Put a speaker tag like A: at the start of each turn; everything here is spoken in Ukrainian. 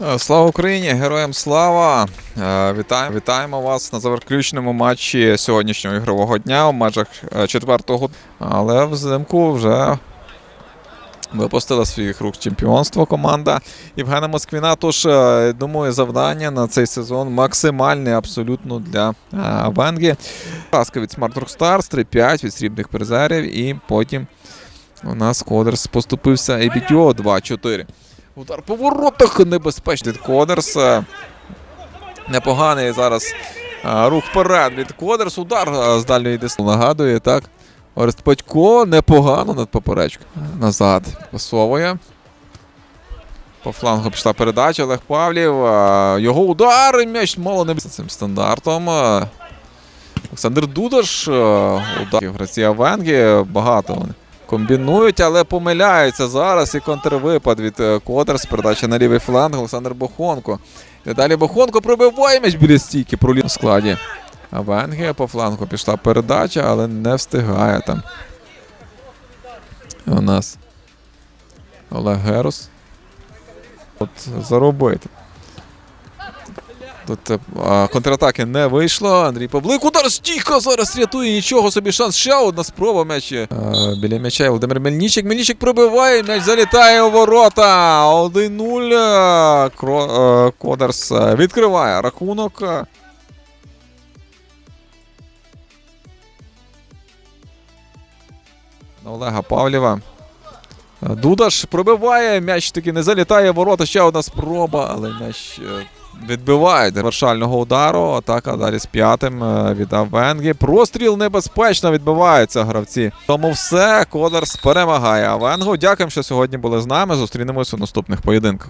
A: Е, Слава Україні! Героям слава! Е, Вітаємо, вітаємо вас на заверключному матчі сьогоднішнього ігрового дня у межах е, четвертого. Але взимку вже випустила своїх рук чемпіонство команда Євгена Москвіна. Тож, думаю, завдання на цей сезон максимальне абсолютно для Венги. Ласка від Smart Rockstars, 3-5 від срібних призерів. І потім у нас Кодерс поступився EBTO 2-4. Удар по воротах небезпечний від Кодерс. Е, Непоганий зараз рух вперед від Кодерс. Удар з дальньої дистанції нагадує, так. Орест Патько непогано над поперечкою. Назад пасовує. По флангу пішла передача Олег Павлів. Його удар і м'яч мало не цим стандартом. Олександр Дудаш. Удар гравці Авенги. Багато вони комбінують, але помиляються зараз. І контрвипад від е, Кодерс. Передача на лівий фланг. Олександр Бохонко. І далі Бохонко пробиває м'яч біля стійки. Проліт у складі. Авенги по флангу пішла передача, але не встигає там. У нас Олег Герус. От заробити. Тут е, а, контратаки не вийшло. Андрій Павлик. Удар стійко зараз рятує. Нічого собі шанс. Ще одна спроба м'ячі. Е, біля м'яча Володимир Мельничик. Мельничик пробиває. М'яч залітає у ворота. 1-0. Е, Кро- Кодерс відкриває рахунок. Олега Павлєва. Е, Дудаш пробиває, м'яч таки не залітає в ворота. Ще одна спроба, але м'яч е, відбиває завершального удару. Атака далі з п'ятим е, віддав Венгі. Простріл небезпечно відбиваються гравці. Тому все, Кодерс перемагає Авенгу. Дякуємо, що сьогодні були з нами. Зустрінемося у наступних поєдинках.